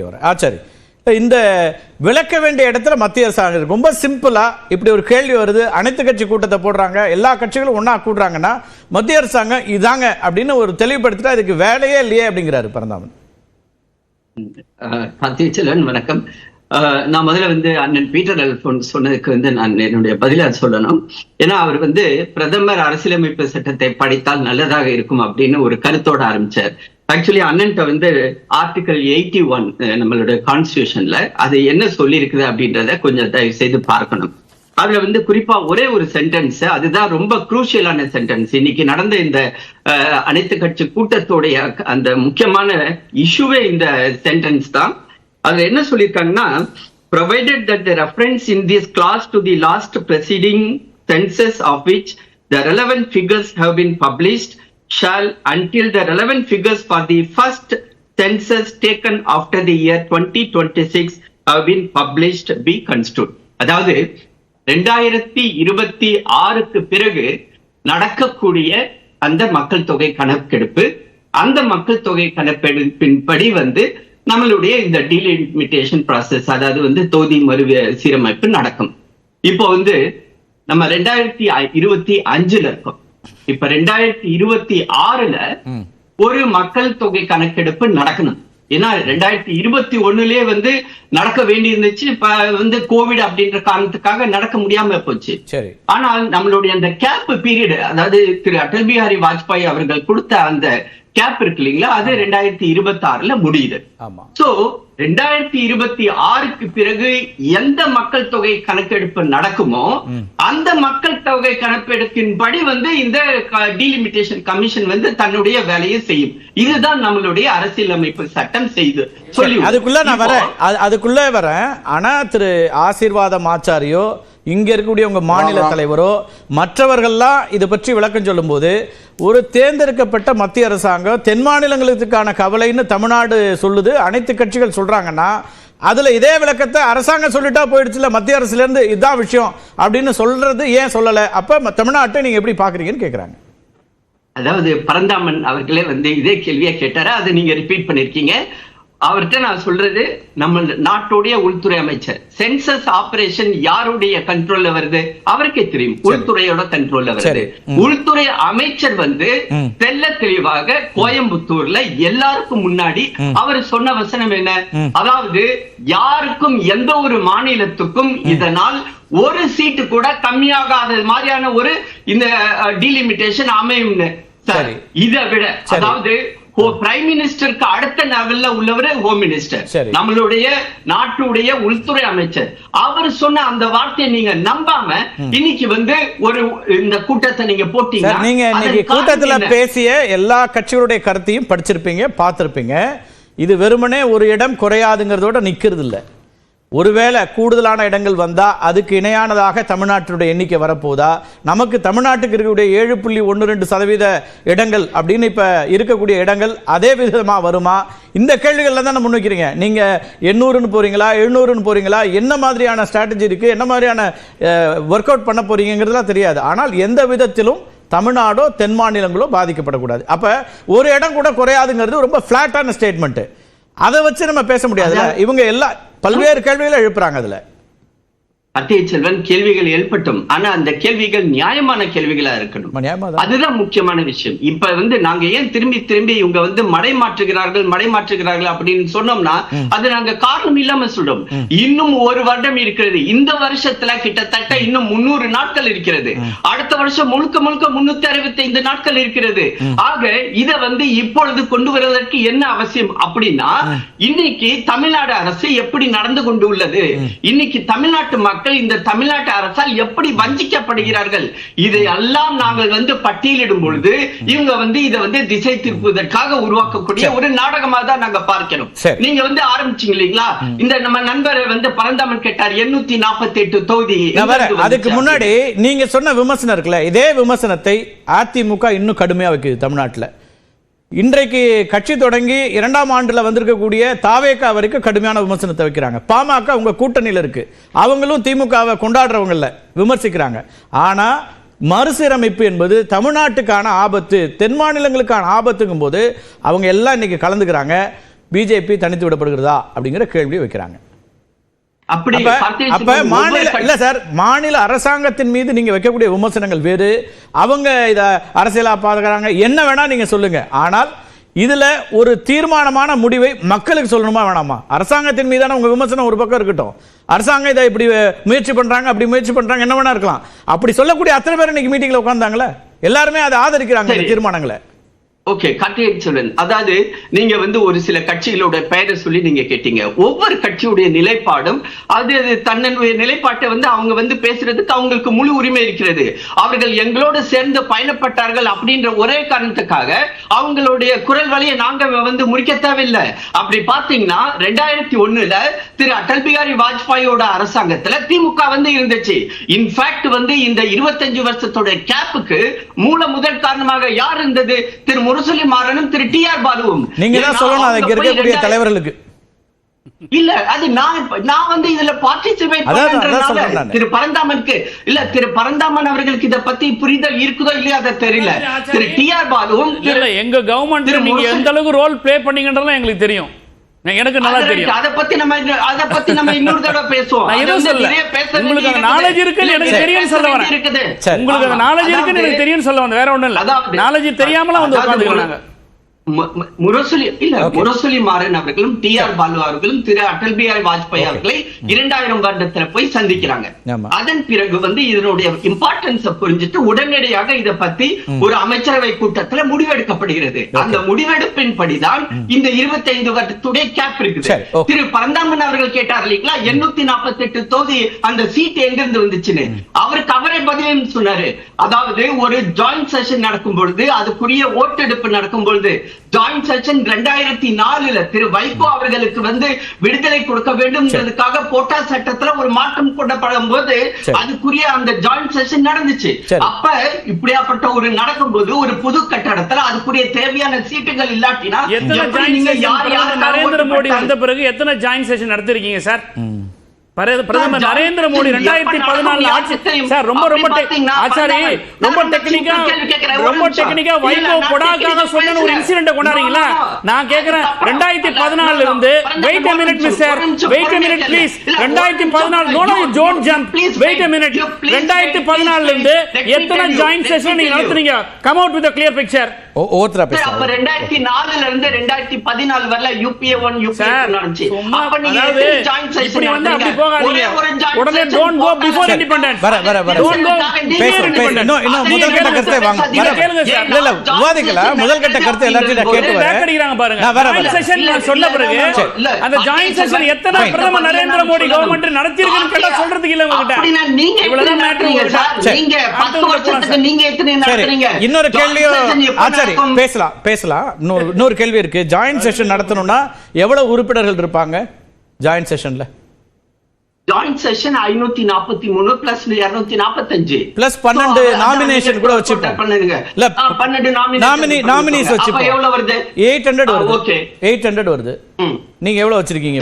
வர ஆ சரி. இந்த விளக்க வேண்டிய இடத்துல மத்திய அரசாங்கம் இருக்கு. ரொம்ப சிம்பிளா இப்படி ஒரு கேள்வி வருது. அனைத்து கட்சி கூட்டத்தை போடுறாங்க. எல்லா கட்சிகளும் ஒன்னா கூடுறாங்கன்னா மத்திய அரசாங்கம் இதாங்க அப்படின்னு ஒரு தெளிவுபடுத்திட்டு அதுக்கு வேலையே இல்லையே அப்படிங்கிறாரு பரந்தாமன். வணக்கம். நான் முதல்ல வந்து அண்ணன் பீட்டர் அல்போன் சொன்னதுக்கு வந்து நான் என்னுடைய பதிலா சொல்லணும். ஏன்னா அவர் வந்து பிரதமர் அரசியலமைப்பு சட்டத்தை படித்தால் நல்லதாக இருக்கும் அப்படின்னு ஒரு கருத்தோட ஆரம்பிச்சார். ஆக்சுவலி அண்ணன்ட்ட வந்து ஆர்டிகல் எயிட்டி ஒன் நம்மளோட கான்ஸ்டியூஷன்ல அது என்ன சொல்லியிருக்குது அப்படின்றத கொஞ்சம் தயவு செய்து பார்க்கணும். அதுல வந்து குறிப்பா ஒரே ஒரு சென்டென்ஸ் அதுதான் ரொம்ப குரூஷியலான சென்டென்ஸ் இன்னைக்கு நடந்த இந்த அனைத்து கட்சி கூட்டத்தோடைய அந்த முக்கியமான இஷ்யூவே இந்த சென்டென்ஸ் தான். அதுல என்ன சொல்லியிருக்காங்கன்னா provided that the reference in this clause to the last preceding census of which the relevant figures have been published shall until the relevant figures for the first census taken after the year 2026 have been published be construed அதாவது ரெண்டாயிரத்தி இருபத்தி ஆறுக்கு பிறகு நடக்கக்கூடிய அந்த மக்கள் தொகை கணக்கெடுப்பு அந்த மக்கள் தொகை கணக்கெடுப்பின்படி வந்து நம்மளுடைய இந்த டீலிமிட்டேஷன் process அதாவது வந்து தொகுதி மறு சீரமைப்பு நடக்கும். இப்போ வந்து நம்ம ரெண்டாயிரத்தி இருபத்தி அஞ்சுல இருக்கோம். இப்ப ரெண்டாயிரத்தி இருபத்தி ஆறுல ஒரு மக்கள் தொகை கணக்கெடுப்பு நடக்கணும். ஏன்னா ரெண்டாயிரத்தி இருபத்தி ஒண்ணுலயே வந்து நடக்க வேண்டி இருந்துச்சு இப்ப வந்து கோவிட் அப்படின்ற காரணத்துக்காக நடக்க முடியாம போச்சு. ஆனால் நம்மளுடைய அந்த கேப் பீரியட் அதாவது திரு அடல் பிஹாரி வாஜ்பாய் அவர்கள் கொடுத்த அந்த கேப் இருக்கு இல்லைங்களா? அது ரெண்டாயிரத்தி இருபத்தி ஆறுல முடியுது சோ ரெண்டாயிரத்தி இருபத்தி ஆறுக்கு பிறகு எந்த மக்கள் தொகை கணக்கெடுப்பு நடக்குமோ அந்த மக்கள் தொகை கணக்கெடுப்பின்படி வந்து இந்த டீலிமிட்டேஷன் கமிஷன் வந்து தன்னுடைய வேலையை செய்யும். இதுதான் நம்மளுடைய அரசியலமைப்பு சட்டம் செய்து சொல்லி அதுக்குள்ள நான் வரேன். அது- அதுக்குள்ள வரேன். ஆனா திரு ஆசீர்வாதம் ஆச்சாரியோ இங்க இருக்கக்கூடிய உங்க மாநில தலைவரோ மற்றவர்கள்லாம் இது பற்றி விளக்கம் சொல்லும்போது ஒரு தேர்ந்தெடுக்கப்பட்ட மத்திய அரசாங்கம் தென் மாநிலங்களுக்கான கவலைன்னு தமிழ்நாடு சொல்லுது அனைத்து கட்சிகள் சொல்றாங்கன்னா அதுல இதே விளக்கத்தை அரசாங்கம் சொல்லிட்டா போயிடுச்சுல மத்திய அரசுல இருந்து இதுதான் விஷயம் அப்படின்னு சொல்றது ஏன் சொல்லல? அப்ப தமிழ்நாட்டை நீங்க எப்படி பாக்குறீங்கன்னு கேக்குறாங்க. அதாவது பரந்தாமன் அவர்களே வந்து இதே கேள்வியை கேட்டாரு? அதை நீங்க ரிப்பீட் பண்ணிருக்கீங்க. அவர்கிட்ட நான் சொல்றது நம்ம நாட்டுடைய உள்துறை அமைச்சர். சென்சஸ் ஆபரேஷன் யாருடைய கண்ட்ரோல்ல வருது? அவருக்கே தெரியும். உள்துறையோட கண்ட்ரோல்ல. வருது. உள்துறை அமைச்சர் வந்து. தெல்ல தெளிவாக கோயம்புத்தூர்ல எல்லாருக்கும் முன்னாடி அவர் சொன்ன வசனம் என்ன? அதாவது யாருக்கும் எந்த ஒரு மாநிலத்துக்கும் இதனால் ஒரு சீட்டு கூட கம்மியாகாத மாதிரியான ஒரு இந்த டீலிமிட்டேஷன் அமையும்னு. சார். இதை விட. அதாவது பிரைம் மினிஸ்டருக்கு அடுத்த லெவல்ல உள்ளவர் ஹோம் மினிஸ்டர். நம்மளுடைய நாட்டுடைய உள்துறை அமைச்சர். அவர் சொன்ன அந்த வார்த்தையை நீங்க நம்பாம இன்னைக்கு வந்து ஒரு இந்த கூட்டத்தை நீங்க போட்டீங்க நீங்க இன்னைக்கு கூட்டத்துல பேசிய எல்லா கட்சிகளுடைய கருத்தையும் படிச்சிருப்பீங்க பார்த்திருப்பீங்க. இது வெறுமனே ஒரு இடம் குறையாதுங்கிறதோட நிக்கிறது இல்ல ஒருவேளை கூடுதலான இடங்கள் வந்தா அதுக்கு இணையானதாக தமிழ்நாட்டினுடைய எண்ணிக்கை வரப்போதா? நமக்கு தமிழ்நாட்டுக்கு இருக்கக்கூடிய ஏழு புள்ளி ஒன்று ரெண்டு சதவீத இடங்கள் அப்படின்னு இப்ப இருக்கக்கூடிய இடங்கள் அதே விதமா வருமா? இந்த கேள்விகள்ல தான் முன்வைக்கிறீங்க. நீங்க எண்ணூறுன்னு போறீங்களா எழுநூறுன்னு போறீங்களா? என்ன மாதிரியான ஸ்ட்ராட்டஜி இருக்கு? என்ன மாதிரியான ஒர்க் அவுட் பண்ண போறீங்கிறதுலாம் தெரியாது. ஆனால் எந்த விதத்திலும் தமிழ்நாடோ தென் மாநிலங்களோ பாதிக்கப்படக்கூடாது. அப்ப ஒரு இடம் கூட குறையாதுங்கிறது ரொம்ப பிளாட்டான ஸ்டேட்மெண்ட் அதை வச்சு நம்ம பேச முடியாதுல்ல? இவங்க எல்லா பல்வேறு கேள்விகளை எழுப்புறாங்க அதில். அத்திய செல்வன் கேள்விகள் எழுப்பட்டும் ஆனா அந்த கேள்விகள் நியாயமான கேள்விகளா இருக்கணும். அதுதான் முக்கியமான விஷயம். இப்ப வந்து நாங்க ஏன் திரும்பி திரும்பி இவங்க வந்து மடை மாற்றுகிறார்கள் மடை மாற்றுகிறார்கள் அப்படின்னு சொன்னோம்னா அது நாங்க காரணம் இல்லாம சொல்றோம். இன்னும் ஒரு வருடம் இருக்கிறது. இந்த வருஷத்துல கிட்டத்தட்ட இன்னும் முன்னூறு நாட்கள் இருக்கிறது. அடுத்த வருஷம் முழுக்க முழுக்க முன்னூத்தி அறுபத்தி ஐந்து நாட்கள் இருக்கிறது. ஆக இத வந்து இப்பொழுது கொண்டு வருவதற்கு என்ன அவசியம் அப்படின்னா இன்னைக்கு தமிழ்நாடு அரசு எப்படி நடந்து கொண்டு உள்ளது? இன்னைக்கு தமிழ்நாட்டு மக்கள் இந்த தமிழ்நாட்டு அரசால் எப்படி வஞ்சிக்கப்படுகிறார்கள்? இதையெல்லாம் நாங்கள் வந்து பட்டியலிடும் பொழுது இவங்க வந்து இதை வந்து திசை திருப்புவதற்காக உருவாக்கக்கூடிய ஒரு நாடகமா தான் நாங்க பார்க்கிறோம். நீங்க வந்து ஆரம்பிச்சீங்க இல்லைங்களா? இந்த நம்ம நண்பர் வந்து பரந்தாமன் கேட்டார் எண்ணூத்தி நாற்பத்தி எட்டு தொகுதி அதுக்கு முன்னாடி நீங்க சொன்ன விமர்சனம் இருக்குல்ல இதே விமர்சனத்தை அதிமுக இன்னும் கடுமையா வைக்குது தமிழ்நாட்டுல. இன்றைக்கு கட்சி தொடங்கி இரண்டாம் ஆண்டில் வந்திருக்கக்கூடிய தாவேக்கா வரைக்கும் கடுமையான விமர்சனத்தை வைக்கிறாங்க. பாமக உங்க கூட்டணியில் இருக்கு. அவங்களும் திமுகவை கொண்டாடுறவங்கள விமர்சிக்கிறாங்க. ஆனா மறுசீரமைப்பு என்பது தமிழ்நாட்டுக்கான ஆபத்து தென் மாநிலங்களுக்கான ஆபத்துங்கும் போது அவங்க எல்லாம் இன்னைக்கு கலந்துக்கிறாங்க. பிஜேபி தனித்து விடப்படுகிறதா அப்படிங்கிற கேள்வியை வைக்கிறாங்க. அப்படி அப்ப மாநில இல்ல சார் மாநில அரசாங்கத்தின் மீது நீங்க வைக்கக்கூடிய விமர்சனங்கள் வேறு. அவங்க இத அரசியலா பாதுகாறாங்க என்ன வேணா நீங்க சொல்லுங்க. ஆனால் இதுல ஒரு தீர்மானமான முடிவை மக்களுக்கு சொல்லணுமா வேணாமா? அரசாங்கத்தின் மீதான உங்க விமர்சனம் ஒரு பக்கம் இருக்கட்டும். அரசாங்கம் இதை இப்படி முயற்சி பண்றாங்க அப்படி முயற்சி பண்றாங்க என்ன வேணா இருக்கலாம். அப்படி சொல்லக்கூடிய அத்தனை பேர் இன்னைக்கு மீட்டிங்ல உட்கார்ந்தாங்களே எல்லாருமே அதை ஆதரிக்கிறாங்க. தீர்மானங்களை. ஓகே கார்த்திகை சொல்லுங்க அதாவது நீங்க வந்து ஒரு சில கட்சிகளோட பெயரை சொல்லி நீங்க கேட்டீங்க. ஒவ்வொரு கட்சியுடைய நிலைப்பாடும் அது அது தன்னுடைய நிலைப்பாட்டை வந்து அவங்க வந்து பேசுறதுக்கு அவங்களுக்கு முழு உரிமை இருக்கிறது. அவர்கள் எங்களோடு சேர்ந்து பயணப்பட்டார்கள் அப்படின்ற ஒரே காரணத்துக்காக அவங்களுடைய குரல் வழியை நாங்க வந்து முறிக்க தேவையில்லை. அப்படி பாத்தீங்கன்னா ரெண்டாயிரத்தி ஒண்ணுல திரு அடல் பிகாரி வாஜ்பாயோட அரசாங்கத்துல திமுக வந்து இருந்துச்சு. இன்ஃபேக்ட் வந்து இந்த இருபத்தஞ்சு வருஷத்தோட கேப்புக்கு மூல முதல் காரணமாக யார் இருந்தது? திரு முரசொலி மாறனும் திரு டி ஆர் பாலுவும். நீங்க தான் சொல்லணும் அதுக்கு இருக்கக்கூடிய தலைவர்களுக்கு. இல்ல அது நான் நான் வந்து இதுல பார்ட்டிசிபேட். திரு பரந்தாமனுக்கு இல்ல திரு பரந்தாமன் அவர்களுக்கு இத பத்தி புரிதல் இருக்குதோ இல்லையா அதை தெரியல. திரு டி ஆர் பாலுவும் எங்க கவர்மெண்ட் நீங்க எந்த அளவுக்கு ரோல் ப்ளே பண்ணீங்கன்றதெல்லாம் எங்களுக்கு தெரியும். எனக்கு நல்லா தெரியும். அத பத்தி நம்ம அத பத்தி நம்ம இன்னொரு தடவை பேசுவோம். நான் எதுவும் பேச உங்களுக்கு அந்த knowledge இருக்குன்னு எனக்கு பேச சொல்ல வரேன். உங்களுக்கு அந்த. நாலேஜ் இருக்குன்னு எனக்கு தெரியும்னு சொல்ல வந்தேன் வேற ஒண்ணும் இல்ல. நாலேஜ் தெரியாமலாம் வந்து அதாவது முரசொலி இல்ல. முரசொலி மாறன் அவர்களும் டி ஆர் பாலு அவர்களும் திரு அடல் பிஹாரி வாஜ்பாய் அவர்களை இரண்டாயிரம் வருடத்துல போய் சந்திக்கிறாங்க. அதன் பிறகு வந்து இதனுடைய இம்பார்ட்டன்ஸ் புரிஞ்சுட்டு உடனடியாக இத பத்தி ஒரு அமைச்சரவை கூட்டத்துல முடிவெடுக்கப்படுகிறது. அந்த முடிவெடுப்பின் படிதான் இந்த 25 வருடத்துடைய கேப் இருக்குது. திரு பரந்தாமன் அவர்கள் கேட்டார் இல்லீங்களா? எண்ணூத்தி நாற்பத்தி எட்டு தொகுதி அந்த சீட் எங்க இருந்து வந்துச்சுன்னு. அவருக்கு அவரே பதிலும் சொன்னாரு. அதாவது ஒரு ஜாயிண்ட் செஷன் நடக்கும் பொழுது அதுக்குரிய ஓட்டெடுப்பு நடக்கும் பொழுது ஜாயிண்ட் செஷன் ரெண்டாயிரத்தி நாலுல திரு வைகோ அவர்களுக்கு வந்து விடுதலை கொடுக்க வேண்டும்ன்றதுக்காக போட்டா சட்டத்துல ஒரு மாற்றம் கொண்டப்படும் போது. அதுக்குரிய அந்த ஜாயிண்ட் செஷன் நடந்துச்சு. அப்ப இப்படியாப்பட்ட ஒரு நடக்கும்போது ஒரு புது கட்டடத்துல அதுக்குரிய தேவையான சீட்டுகள் இல்லாட்டினா நீங்க யார் யாருக்காக நரேந்திர மோடி? வந்த பிறகு எத்தனை ஜாயின்ட் செஷன் நடத்திருக்கீங்க சார் பிரதமர் சார், நரேந்திர மோடி ரெண்டாயிரத்தி பதினாலு ஆட்சி சார் ரொம்ப ரொம்ப ஆச்சாரி. ரொம்ப டெக்னிக்கா ரொம்ப. டெக்னிக்கா வைகோ கொடாக்காக சொன்ன ஒரு. இன்சிடென்ட் கொண்டாடுறீங்களா. நான் கேக்குறேன். ரெண்டாயிரத்தி பதினாலுல. இருந்து வெயிட் நிமிஷம், மிஸ்டர் ஒரு நிமிஷம், வெயிட் minute நிமிஷம். ப்ளீஸ் ரெண்டாயிரத்தி. பதினாலு no zone jump wait You please ரெண்டாயிரத்தி. பதினாலுல இருந்து எத்தனை. ஜாயின்ட் செஷன் நீங்க. நடத்துறீங்க come out with clear picture ஒவ்வொருத்தரா சார், அப்ப ரெண்டாயிரத்தி நாலுல இருந்து ரெண்டாயிரத்தி பதினாலு வரல யூபிஏ ஒன் யூபிஏ சார் நடந்துச்சு சும்மா அப்ப நீங்க session இப்படி வந்து அப்படி? போகாதீங்க உடனே டோன்ட் கோ. பிஃபோர். இண்டிபெண்டன்ஸ் வர, வர, வர. பேசுறோம், இருங்க. பேசுறோம். இன்னும், இன்னும் நீங்க முதல் கட்ட கருத்தை. வாங்க. நீங்க வர. கேளுங்க சார். இல்ல, இல்ல, விவாதிக்கலாம். முதல் கட்ட கருத்தை நான் கேட்டு வரேன். பேக் அடிக்கிறாங்க பாருங்க நான் ஜாயிண்ட் வரேன். செஷன் நான் சொன்ன பிறகு இல்ல, அந்த ஜாயிண்ட் செஷன் எத்தனை. பிரதமர் நரேந்திர மோடி கவர்மெண்ட் நடத்திருக்குன்னு கேட்டா சொல்றதுக்கு இல்ல உங்ககிட்ட நீங்க நடத்துறீங்க மேட்டர். நீங்க பத்து அடுத்தவங்க வருஷத்துக்கு போலாம் நீங்க எத்தனை நடத்துறீங்க இன்னொரு கேள்வியும் நடக்கும்? பேசலாம் பேசலாம். இன்னொரு இன்னொரு கேள்வி இருக்கு. ஜாயிண்ட் செஷன் நடத்தணும்னா எவ்வளவு உறுப்பினர்கள் இருப்பாங்க? ஜாயிண்ட் செஷன்ல ஜாயிண்ட் செஷன் ஐநூத்தி நாற்பத்தி மூணு பிளஸ் இருநூத்தி நாற்பத்தஞ்சு Plus 12 nomination கூட வச்சுப்போம். பண்ணுங்க. இல்ல, பன்னெண்டு நாமினி நாமினி நாமினிஸ் வச்சுப்போம் எவ்வளவு வருது? எயிட் ஹண்ட்ரட் வருது. okay. எயிட் ஹண்ட்ரட் வருது. நீங்க எவ்வளவு வச்சிருக்கீங்க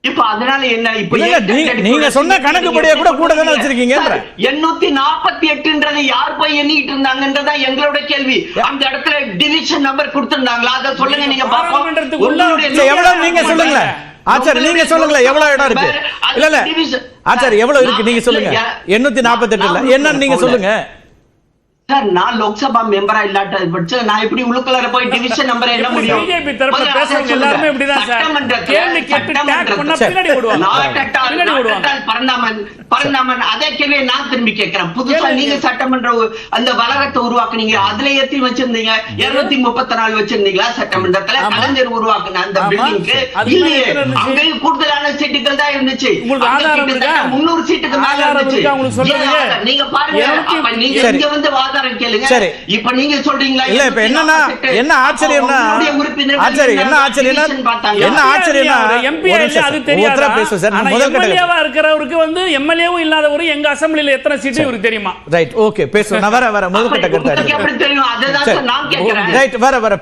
இப்ப? அதனால என்ன? இப்ப இல்ல, இல்ல, நீங்க- சொன்ன கணக்குப்படியே கூட கூட தானே வச்சிருக்கீங்கன்ற. எண்ணூத்தி நாற்பத்தி எட்டுன்றது யார் போய் எண்ணிட்டு இருந்தாங்கன்றதா எங்களோட கேள்வி. அந்த இடத்துல டிவிஷன் நம்பர் கொடுத்திருந்தாங்களா? அதை சொல்லுங்க நீங்க இல்ல, எவ்வளவு நீங்க சொல்லுங்களேன். ஆச்சாரி நீங்க சொல்லுங்களேன் எவ்வளவு இடம் இருக்கு? இல்ல இல்ல. ஆச்சாரி எவ்வளவு இருக்கு? நீங்க சொல்லுங்க. எண்ணூத்தி நாற்பத்தி எட்டுல என்னன்னு நீங்க சொல்லுங்க. சார் நான் லோக்சபா மெம்பரா இல்லாட்ட பட்சம் நான் எப்படி உள்ளுக்குள்ளார போய் டிவிஷன் நம்பர் என்ன முடியும் BJP தரப்புல முதல்ல அதை பேசுறவங்க சொல்லுங்க. எல்லாருமே இப்படிதான் சார். சட்டமன்றத்துல- கேள்வி கேட்டு tag சட்டமன்றத்துல- பண்ணா சரி. பின்னாடி ஓடுவாங்க. நாட்டட்டால் பின்னாடி ஓடுவாங்க. நாட்டட்டால் பரந்தாமன் பரந்தாமன் அதே கேள்வியை நான் திரும்பி கேட்கிறேன் புதுசா. நீங்க சட்டமன்ற அந்த வளாகத்தை உருவாக்குனீங்க அதுல எத்தி வச்சிருந்தீங்க இருநூத்தி முப்பத்தி நாலு வச்சிருந்தீங்களா சட்டமன்றத்துல. கலைஞர் உருவாக்குன அந்த. பில்டிங்க்கு இல்லையே? அங்கேயும் கூடுதலான சீட்டுகள் தான் இருந்துச்சு உங்களுக்கு? முந்நூறு சீட்டுக்கு மேல இருந்துச்சு? நீங்க பாருங்க நீங்க. இங்க வந்து வாதாரம் கேளுங்க. சரி. இப்ப நீங்க சொல்றீங்களா? இல்ல இப்ப என்னன்னா என்ன ஆச்சரியம்னா ஆச்சரி என்ன ஆச்சரியம்னா என்ன ஆச்சரியம்னா நிமிஷம் அது. தெரியாதா? பேசுவோம் சார் முதல் கட்ட MLA-வா இருக்கிறவருக்கு வந்து எம்எல்ஏவும் இல்லாதவரு எங்க அசெம்பிளில எத்தனை சீட்டு இவருக்கு தெரியுமா? ரைட் ஓகே பேசுவோம் நான் வர வர முதல் கட்ட கருத்து உங்களுக்கு எப்படி தெரியும்? அதுதான் சார். நான் கேட்கிறேன். ரைட் வர வர